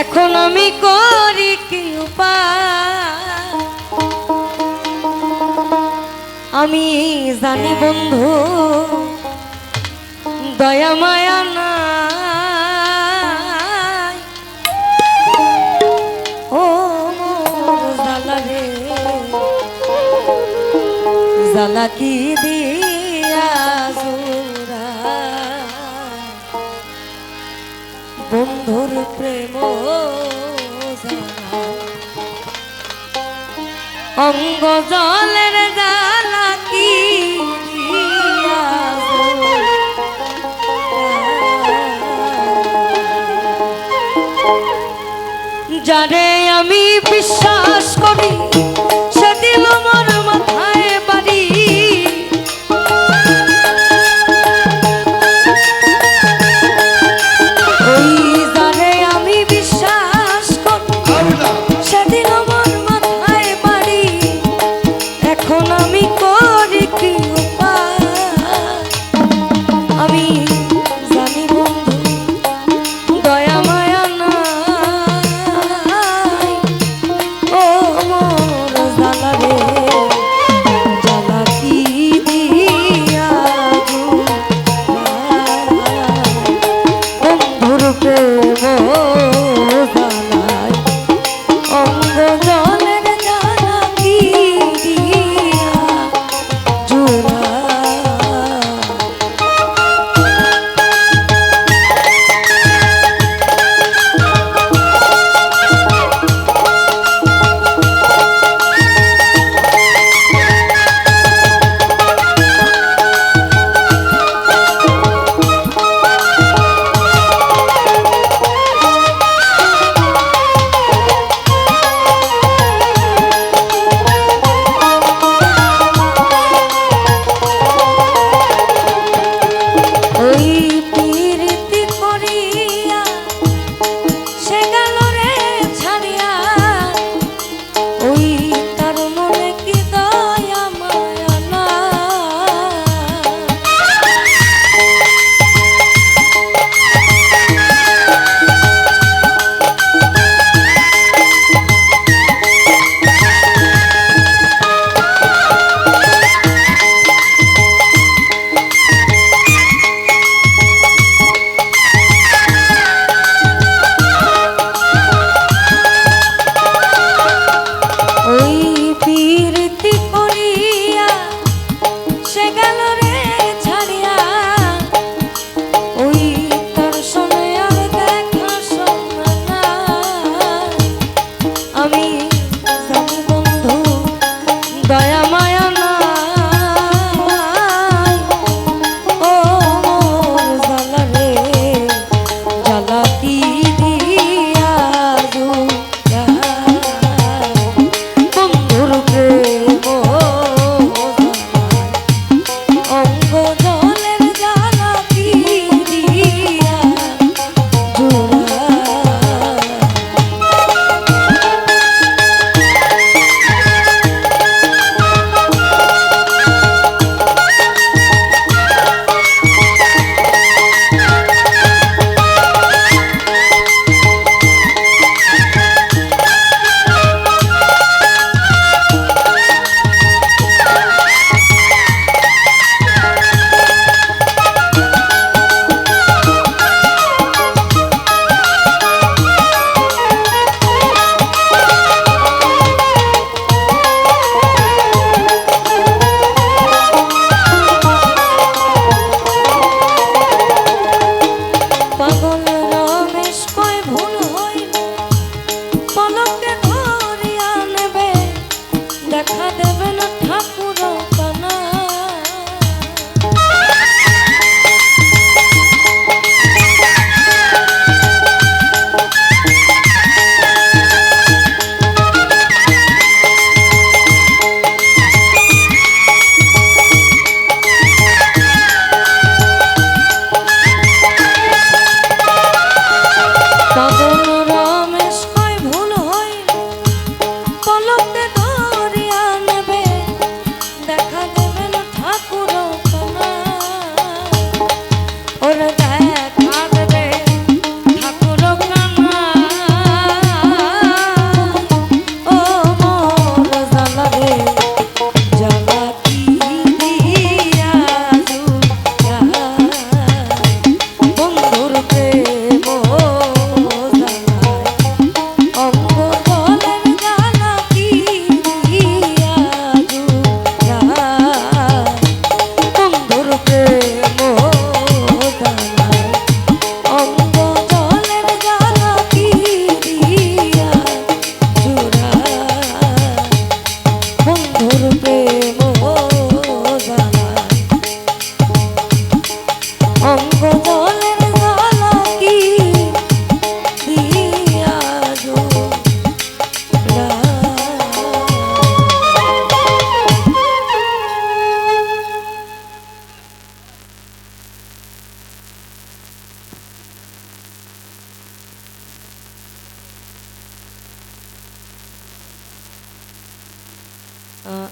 এখন আমি করি কি আমি জানি বন্ধু, দয়া, মায়া নাই। ও জালা রে জালা কি দিয়া বন্ধুর প্রেম জানা অঙ্গ জলের জ্বালা কি। যারে আমি বিশ্বাস করি সেদিন আমার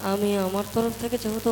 আমি আমার তরফ থেকে যেহেতু